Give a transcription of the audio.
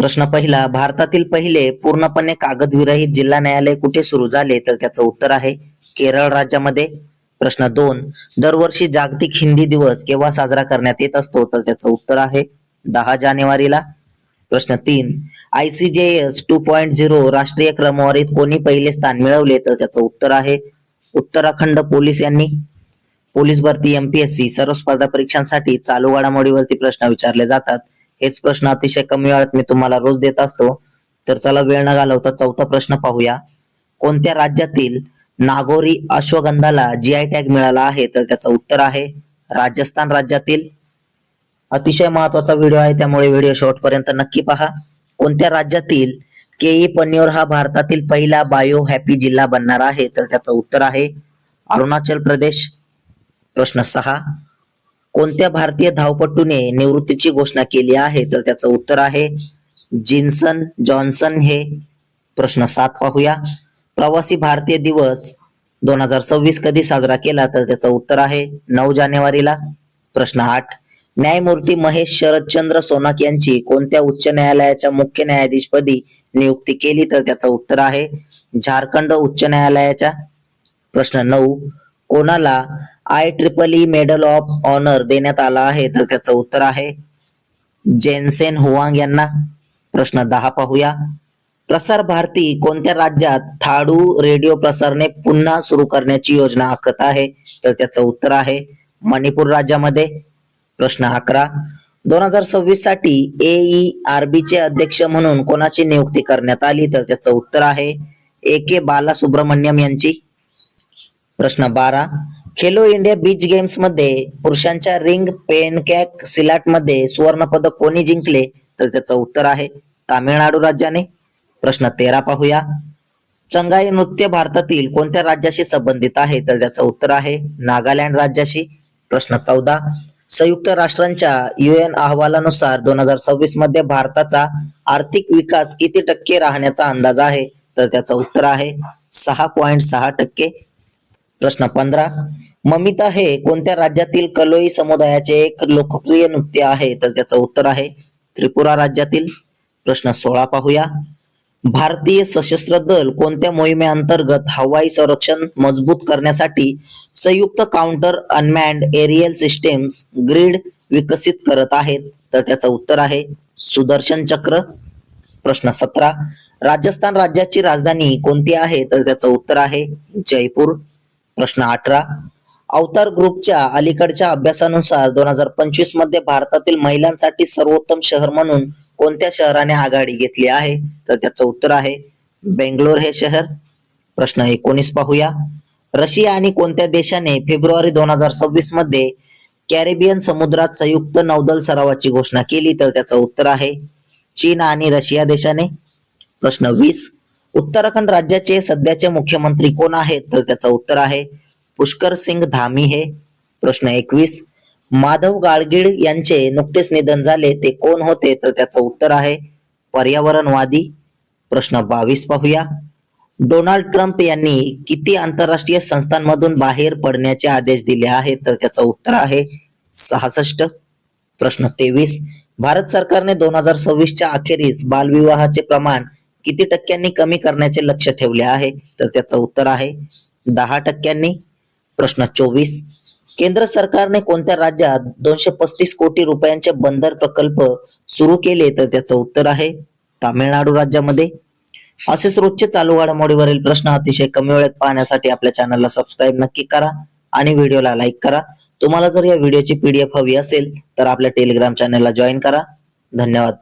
प्रश्न पहिला भारतातील पहिले पूर्णपणे कागदविरहित जिल्हा न्यायालय कुठे सुरू झाले तर त्याचं उत्तर आहे केरळ राज्यामध्ये. प्रश्न दोन दरवर्षी जागतिक हिंदी दिवस केव्हा साजरा करण्यात येत असतो तर त्याचं उत्तर आहे दहा जानेवारीला. प्रश्न तीन आयसीजेएस टू पॉईंट झिरो राष्ट्रीय क्रमवारीत कोणी पहिले स्थान मिळवले तर त्याचं उत्तर आहे उत्तराखंड पोलीस यांनी. पोलीस भरती एमपीएससी सर्व स्पर्धा परीक्षांसाठी चालू घडामोडीवरती प्रश्न विचारले जातात. हेच प्रश्न अतिशय कमी वेळात मी तुम्हाला रोज देत असतो. तर चला वेळ न घालवता चौथा प्रश्न पाहूया. कोणत्या राज्यातील नागोरी अश्वगंधाला जीआय टॅग मिळाला आहे? तर त्याचं उत्तर आहे राजस्थान राज्यातील. अतिशय महत्त्वाचा व्हिडिओ आहे त्यामुळे व्हिडिओ शेवटपर्यंत नक्की पहा. कोणत्या राज्यातील केई पन्योर हा भारतातील पहिला बायो हॅपी जिल्हा बनणार आहे? तर त्याचं उत्तर आहे अरुणाचल प्रदेश. प्रश्न सहा. कोणत्या भारतीय धावपटूने निवृत्तीची घोषणा केली आहे? तर त्याचं उत्तर आहे जिन्सन जॉन्सन. हे प्रश्न सात पाहूया. प्रवासी भारतीय दिवस दोन हजार सव्वीस कधी साजरा केला? तर त्याचं उत्तर आहे नऊ जानेवारीला. प्रश्न आठ. न्यायमूर्ती महेश शरदचंद्र सोनाक यांची कोणत्या उच्च न्यायालयाच्या मुख्य न्यायाधीशपदी नियुक्ती केली? तर त्याचं उत्तर आहे झारखंड उच्च न्यायालयाच्या. प्रश्न नऊ. कोणाला I triple E medal of honour देण्यात आला आहे. तर त्याचं उत्तर आहे जेनसेन हुवांग यांना. प्रश्न दहा पाहूया. प्रसार भारती कोणत्या राज्यात थाडू रेडिओ प्रसारणे पुन्हा सुरू करण्याची योजना आखत आहे? तर त्याचं उत्तर आहे मणिपूर राज्यामध्ये. प्रश्न अकरा. दोन हजार सव्वीससाठी एई आरबी चे अध्यक्ष म्हणून कोणाची नियुक्ती करण्यात आली? तर त्याचं उत्तर आहे ए के बालासुब्रमण्यम यांची. प्रश्न बारा. खेलो इंडिया बीच गेम्समध्ये पुरुषांच्या रिंग पेनकॅक सिलाटमध्ये सुवर्ण पदक कोणी जिंकले? तर त्याचं उत्तर आहे तामिळनाडू राज्याने. प्रश्न तेरा पाहूया. चंगाई नृत्य भारतातील कोणत्या राज्याशी संबंधित आहे? तर त्याचं उत्तर आहे नागालँड राज्याशी. प्रश्न चौदा. संयुक्त राष्ट्रांच्या युएन अहवालानुसार दोन हजार सव्वीसमध्ये भारताचा आर्थिक विकास किती टक्के राहण्याचा अंदाज आहे? तर त्याचं उत्तर आहे सहा पॉइंट सहा टक्के. प्रश्न पंधरा. ममिता हे कोणत्या राज्यातील कलोई समुदायाचे एक लोकप्रिय नृत्य आहे? तर त्याचं उत्तर आहे त्रिपुरा राज्यातील. प्रश्न सोळा पाहूया. भारतीय सशस्त्र दल कोणत्या मोहिमेअंतर्गत हवाई संरक्षण मजबूत करण्यासाठी संयुक्त counter unmanned aerial systems grid विकसित करत आहेत? तर त्याचं उत्तर आहे सुदर्शन चक्र. प्रश्न सतरा. राजस्थान राज्याची राजधानी कोणती आहे? तर त्याचं उत्तर आहे जयपूर. प्रश्न अठरा. अवतार ग्रुपच्या अलीकडच्या अभ्यासानुसार दोन हजार पंचवीसमध्ये भारतातील महिलांसाठी सर्वोत्तम शहर म्हणून कोणत्या शहराने आघाडी घेतली आहे? तर त्याचं उत्तर आहे बेंगलोर हे शहर. प्रश्न एकोणीस पाहूया. रशिया आणि कोणत्या देशाने फेब्रुवारी दोन हजार सव्वीसमध्ये कॅरेबियन समुद्रात संयुक्त नौदल सरावाची घोषणा केली? तर त्याचं उत्तर आहे चीन आणि रशिया देशाने. प्रश्न वीस. उत्तराखंड राज्याचे सध्याचे मुख्यमंत्री कोण आहेत? तर त्याचं उत्तर आहे पुष्कर सिंग धामी हे? प्रश्न एकवीस. माधव गाडगीळ यांचे नुकतेच निधन झाले ते कोण होते? तर त्याचं उत्तर आहे पर्यावरणवादी. प्रश्न बावीस पाहूया. डोनाल्ड ट्रम्प यांनी किती आंतरराष्ट्रीय संस्थांमधून बाहेर पडण्याचे आदेश दिले आहेत? तर त्याचं उत्तर आहे सहासष्ट. प्रश्न तेवीस. भारत सरकारने दोन हजार सव्वीसच्या अखेरीस बालविवाहाचे प्रमाण किती टक्क्यांनी कमी करण्याचे लक्ष ठेवले आहे? तर त्याचं उत्तर आहे दहा टक्क्यांनी. प्रश्न चोवीस. केंद्र सरकारने कोणत्या राज्यात दोनशे पस्तीस कोटी रुपयांचे बंदर प्रकल्प सुरू केले तर त्याचं उत्तर आहे तामिळनाडू राज्यामध्ये. असेच रोजचे चालू घडामोडीवरील प्रश्न अतिशय कमी वेळेत पाहण्यासाठी आपल्या चॅनलला सबस्क्राईब नक्की करा आणि व्हिडिओला लाईक करा. तुम्हाला जर या व्हिडिओची पीडीएफ हवी असेल तर आपल्या टेलिग्राम चॅनलला जॉईन करा. धन्यवाद.